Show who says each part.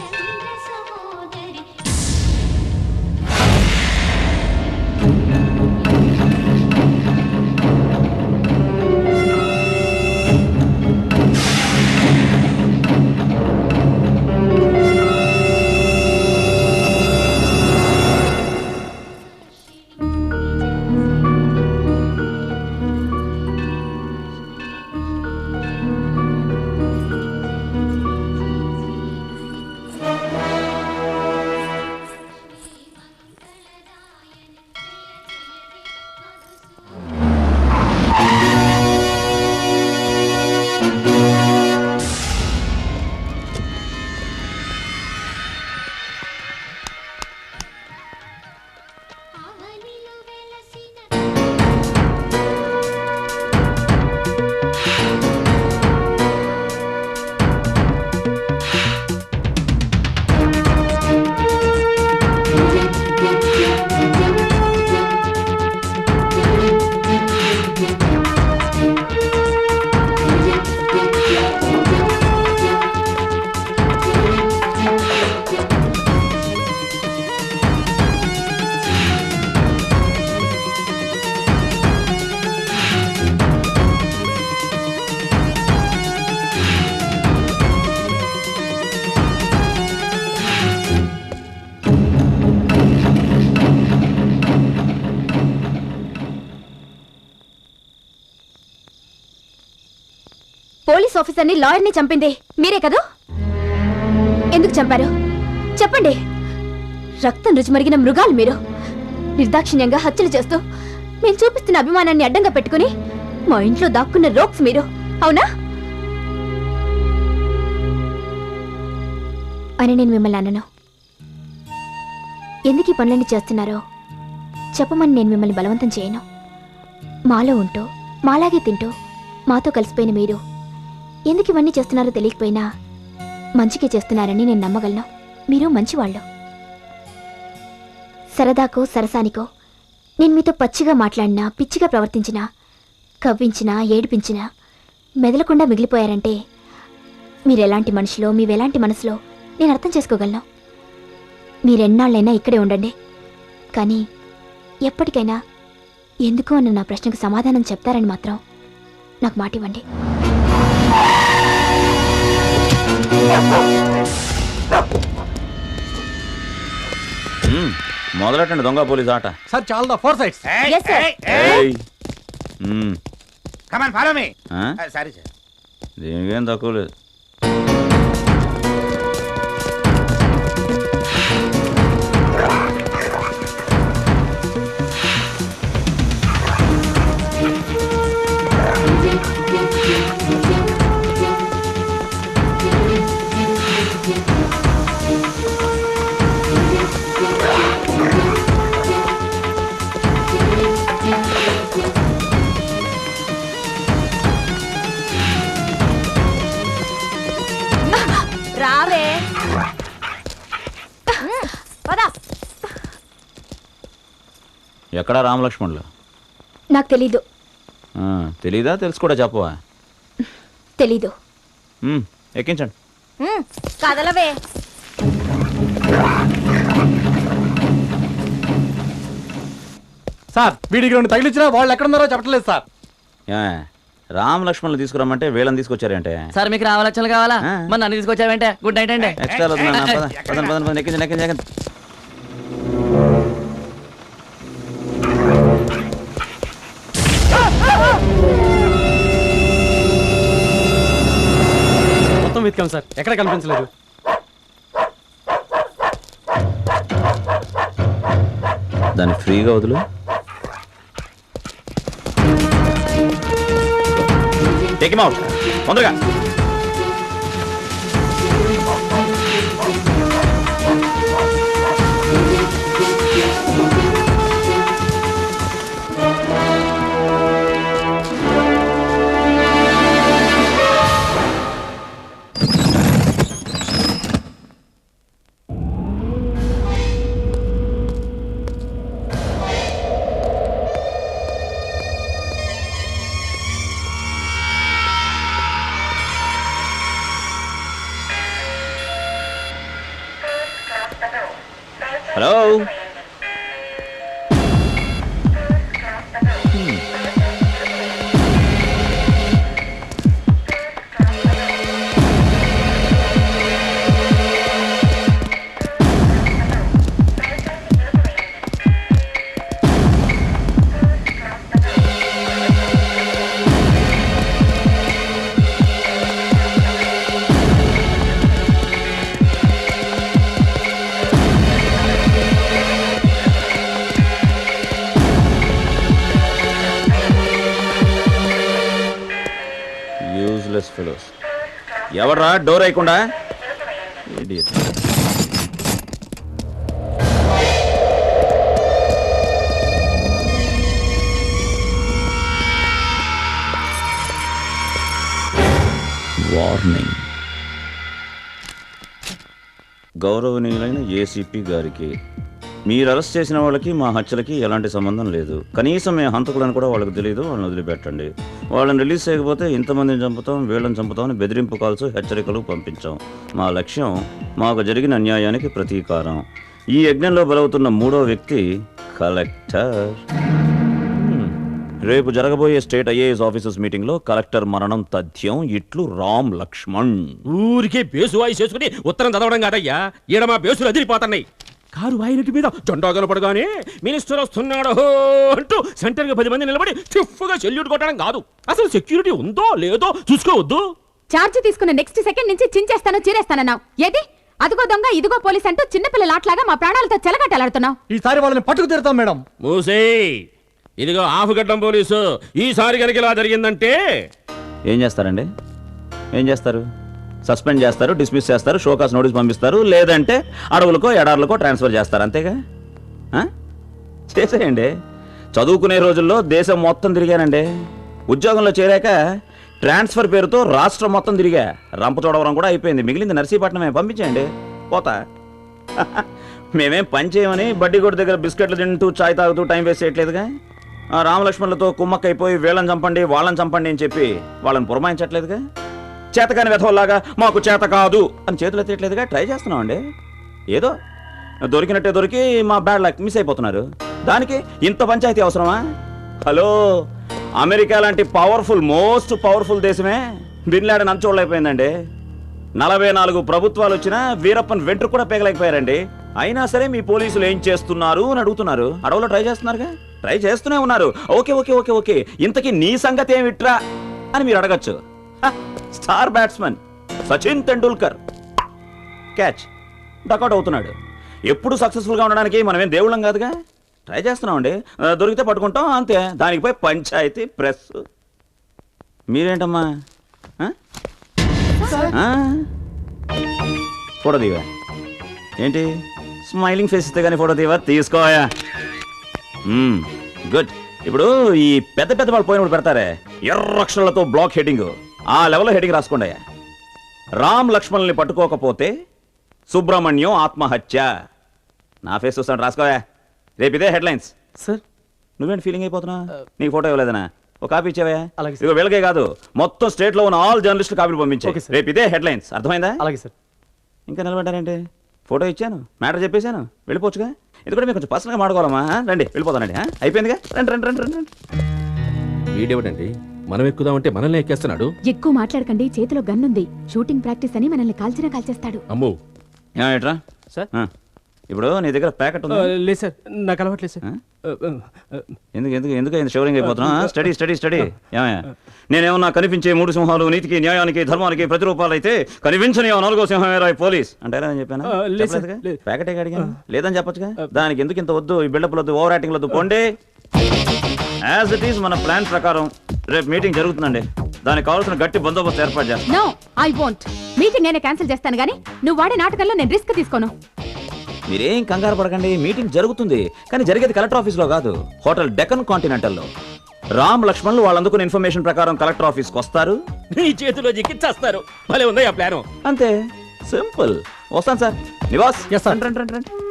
Speaker 1: attention.
Speaker 2: Police ఆఫీసర్ని లాయర్ని చంపింది. మీరే కదూ? ఎందుకు చంపారు? చెప్పండి. రక్తం రుచిమరిగిన మృగాలు మీరు. నిర్దాక్షిణ్యంగా హత్యలు చేస్తూ మేము చూపిస్తున్న అభిమానాన్ని అడ్డంగా పెట్టుకుని మా ఇంట్లో దాక్కున్న రోక్స్ మీరు. అవునా? అని నేను మిమ్మల్ని అన్నను ఎందుకు ఈ పనులన్నీ చేస్తున్నారో చెప్పమని నేను మిమ్మల్ని బలవంతం చేయను. మాలో ఉంటూ మాలాగే తింటూ మాతో కలిసిపోయిన మీరు ఎందుకు ఇవన్నీ చేస్తున్నారో తెలియకపోయినా మంచికే చేస్తున్నారని నేను నమ్మగలను. మీరు మంచివాళ్ళు. సరదాకో సరసానికో నేను మీతో పచ్చిగా మాట్లాడినా పిచ్చిగా ప్రవర్తించినా కవ్వించినా ఏడిపించినా మెదలకుండా మిగిలిపోయారంటే మీరెలాంటి మనిషిలో మీవెలాంటి మనసులో నేను అర్థం చేసుకోగలను. మీరెన్నాళ్ళైనా ఇక్కడే ఉండండి. కానీ ఎప్పటికైనా ఎందుకు అన్న నా ప్రశ్నకు సమాధానం చెప్తారని మాత్రం నాకు మాట
Speaker 3: మ్మ్. మొదలెట్టండి దొంగ పోలీస్ ఆట
Speaker 4: సార్ చాలా ఫోర్ సైడ్స్
Speaker 2: Yes, sir.
Speaker 3: ఏయ్. మ్మ్.
Speaker 5: కమాన్ ఫాలో మీ
Speaker 3: ఆ?
Speaker 5: సారీ సార్
Speaker 3: దీనికేం తక్కువ లేదు ఎక్కడా రామలక్ష్మణులు?
Speaker 2: నాకు తెలీదు.
Speaker 3: తెలీదా? తెలుసు కూడా చెప్పవా?
Speaker 2: తెలీదు.
Speaker 3: ఎక్కించండి.
Speaker 2: కదలవే.
Speaker 4: సార్ వీడికి రెండు తగిలిచ్చినా వాళ్ళు ఎక్కడ ఉన్నారో చెప్పట్లేదు సార్.
Speaker 3: రామ లక్ష్మణులు తీసుకురమ్మంటే వీళ్ళని తీసుకొచ్చారంటే?
Speaker 6: సార్ మీకు రావాలక్షలు కావాలా. మరి నన్ను తీసుకొచ్చావేంటే? గుడ్ నైట్ అండి.
Speaker 3: ఎక్కించండి ఎక్కించండి.
Speaker 4: వెతికాం సార్? ఎక్కడ కనిపించలేదు?
Speaker 3: దాన్ని ఫ్రీగా వదులు. టేక్ అవుట్ తొందరగా హలో యూజ్లెస్ ఫెలోస్ ఎవడ్రా డోర్ అయ్యకుండా వార్నింగ్ గౌరవనీయులైన ఏసీపీ గారికి మీరు అరెస్ట్ చేసిన వాళ్ళకి మా హత్యలకి ఎలాంటి సంబంధం లేదు. కనీసం మేము హంతకులను కూడా వాళ్ళకి తెలియదు వాళ్ళని వదిలిపెట్టండి. వాళ్ళని రిలీజ్ చేయకపోతే ఇంతమందిని చంపుతాం వీళ్ళని చంపుతామని బెదిరింపు కాల్స్ హెచ్చరికలు పంపించాం. మా లక్ష్యం మాకు జరిగిన అన్యాయానికి ప్రతీకారం. ఈ యజ్ఞంలో బలవుతున్న మూడో వ్యక్తి కలెక్టర్. రేపు జరగబోయే స్టేట్ ఐఏఎస్ ఆఫీసర్స్ మీటింగ్లో కలెక్టర్ మరణం తథ్యం ఇట్లు రామ్ లక్ష్మణ్.
Speaker 5: ఊరికే బేసు వాయిస్ చేసుకుని ఉత్తరం చదవడం కాదయ్యా. ఈడ మా బేసులు అదిరిపోతున్నాయి. కారు వాయినటి మీద జెండా కనపడగానే మినిస్టర్ వస్తున్నాడు అంటూ సెంటర్కి పది మంది నిలబడి స్టిఫ్గా సెల్యూట్ కొట్టడం కాదు. అసలు సెక్యూరిటీ ఉందో లేదో చూసుకోవద్దు.
Speaker 7: చార్జ్ తీసుకున్న నెక్స్ట్ సెకండ్ నుంచి చించేస్తాను చీరేస్తానన్నావు. ఏది? అదిగో దొంగ ఇదిగో పోలీస్ అంటూ చిన్నపిల్లల ఆటలాగా మా ప్రాణాలతో చెలగట్టలాడుతున్నావు
Speaker 4: ఈసారి వాళ్ళని పట్టుకు తీరుతాం మేడం.
Speaker 5: మూసే ఇదిగో ఆఫ్గడ్డం పోలీసు. ఈసారి కనుక ఇలా జరిగిందంటే
Speaker 3: ఏం చేస్తారండి? ఏం చేస్తారు? సస్పెండ్ చేస్తారు డిస్మిస్ చేస్తారు షోకాస్ నోటీస్ పంపిస్తారు లేదంటే అడవులకో ఎడార్లకో ట్రాన్స్ఫర్ చేస్తారు అంతేగా? చేసేయండి. చదువుకునే రోజుల్లో దేశం మొత్తం తిరిగానండి. ఉద్యోగంలో చేరాక ట్రాన్స్ఫర్ పేరుతో రాష్ట్రం మొత్తం తిరిగా. రంపచోడవరం కూడా అయిపోయింది. మిగిలింది నర్సీపట్నమే. పంపించేయండి. పోతా. మేమేం పని చేయమని బడ్డీ కొట్టు దగ్గర బిస్కెట్లు తింటూ చాయ్ తాగుతూ టైం వేస్ట్ చేయట్లేదుగా? ఆ రామలక్ష్మణులతో కుమ్మక్కైపోయి వీళ్ళని చంపండి వాళ్ళని చంపండి అని చెప్పి వాళ్ళని పురమాయించట్లేదుగా? చేతకాని వెధవల్లాగా మాకు చేత కాదు. అని చేతులు ఎత్తట్లేదుగా ట్రై చేస్తున్నామండి ఏదో దొరికినట్టే దొరికి మా బ్యాడ్ లక్ మిస్ అయిపోతున్నారు. దానికి ఇంత పంచాయతీ అవసరమా? హలో అమెరికా లాంటి పవర్ఫుల్ మోస్ట్ పవర్ఫుల్ దేశమే. బిన్లాడ నంచోళ్ళైపోయిందండి నలభై నాలుగు ప్రభుత్వాలు వచ్చినా వీరప్పన్ వెంట్రు కూడా పేగలేకపోయారండి. అయినా సరే మీ పోలీసులు ఏం చేస్తున్నారు అని అడుగుతున్నారు. అడవులో ట్రై చేస్తున్నారుగా? ట్రై చేస్తూనే ఉన్నారు. Okay okay okay okay. ఇంతకీ నీ సంగతి ఏమిట్రా అని మీరు అడగచ్చు. Star batsmen Sachin Tendulkar. Catch duck out అవుతున్నాడు. ఎప్పుడు సక్సెస్ఫుల్గా ఉండడానికి మనమేం దేవుళ్ళం కాదుగా? ట్రై చేస్తున్నామండి. దొరికితే పట్టుకుంటాం అంతే. దానికి పోయి పంచాయతీ ప్రెస్ మీరేంటమ్మా? ఫోటో తీవా ఏంటి? స్మైలింగ్ ఫేస్ ఇస్తే కానీ ఫోటో తీవా తీసుకోయా hmm, గుడ్ ఇప్పుడు ఈ పెద్ద పెద్ద వాళ్ళు పోయినప్పుడు పెడతారే. ఎర్ర అక్షరాలతో బ్లాక్ హెడ్డింగ్ ఆ లెవెల్లో హెడ్డింగ్ రాసుకోండి రామ్ లక్ష్మణ్ని పట్టుకోకపోతే సుబ్రహ్మణ్యం ఆత్మహత్య. నా ఫేస్ చూస్తాను రాసుకోయా. రేపు ఇదే హెడ్లైన్స్.
Speaker 4: సార్.
Speaker 3: నువ్వేంటి ఫీలింగ్ అయిపోతున్నా? నీకు ఫోటో ఇవ్వలేదనా? ఒక కాపీ ఇచ్చావా
Speaker 4: అలాగే సార్.
Speaker 3: ఇదిగో వీళ్ళకే కాదు మొత్తం స్టేట్లో ఉన్న ఆల్ జర్నలిస్ట్ కాపీలు పంపించాయి. రేపు ఇదే హెడ్లైన్స్. అర్థమైందా?
Speaker 4: అలాగే సార్.
Speaker 3: ఇంకా నిలబడ్డారేంటి? ఫోటో ఇచ్చాను మ్యాటర్ చెప్పేశాను. వెళ్ళిపోవచ్చుగా? ఇది కూడా మీకు కొంచెం పర్సనల్గా మాడుకోవాలమ్మా? రండి వెళ్ళిపోతానండి ఆ? అయిపోయిందిగా? రండి రండి రండి రండి రండి.
Speaker 5: వీడేమిటండి మనం ఎక్కుదామంటే మనల్ని ఎక్కేస్తున్నాడు.
Speaker 7: ఎక్కువ మాట్లాడకండి చేతిలో గన్నుంది షూటింగ్ ప్రాక్టీస్ అని మనల్ని కాల్చినా కాల్చేస్తాడు.
Speaker 5: అమ్మో.
Speaker 3: ఏమిట్రా
Speaker 4: సార్?
Speaker 3: ఆ. ఇప్పుడు నీ దగ్గర ప్యాకెట్ ఉంది?
Speaker 4: లేదు సార్. నాకు అలవాట్లేదు సార్.
Speaker 3: ఎందుకు ఎందుకు ఎందుకు ఇంత షవరింగ్ అయిపోతున్నా స్టడీ స్టడీ స్టడీ నేనేమన్నా కనిపించే మూడు సింహాలు నీతికి న్యాయానికి ధర్మానికి ప్రతిరూపాలు అయితే కనిపించని నాలుగో సింహమే రాయ్ పోలీస్? అంటారా అని చెప్పాను. ప్యాకెట్ అడిగాను? లేదని చెప్పొచ్చుగా? దానికి ఎందుకు ఇంత వద్దు? ఈ బిల్డప్ వద్దు ఓవర్ యాక్టింగ్ వద్దు పోండి. యాజ్ ఇట్ ఈస్ మన ప్లాన్ ప్రకారం రేపు మీటింగ్ జరుగుతుందండి. దానికి కావాల్సిన గట్టి బందోబస్తు ఏర్పాటు చేస్తాం.
Speaker 7: No I won't. మీటింగ్ నేనే క్యాన్సిల్ చేస్తాను గానీ నువ్వు వాడే నాటకంలో నేను రిస్క్ తీసుకోను.
Speaker 3: మీరేం కంగారు పడకండి మీటింగ్ జరుగుతుంది. కానీ జరిగేది కలెక్టర్ ఆఫీస్లో కాదు హోటల్ డెకన్ కాంటినెంటల్లో. రామ్ లక్ష్మణ్లు వాళ్ళు అందుకున్న ఇన్ఫర్మేషన్ ప్రకారం కలెక్టర్ ఆఫీస్కి వస్తారు.
Speaker 5: నీ చేతిలో చికిత్సేస్తారు భలే ఉందా ఆ ప్లాను.
Speaker 3: అంతే సింపుల్. వస్తాను సార్. నివాస్ రండి, రండి, రండి.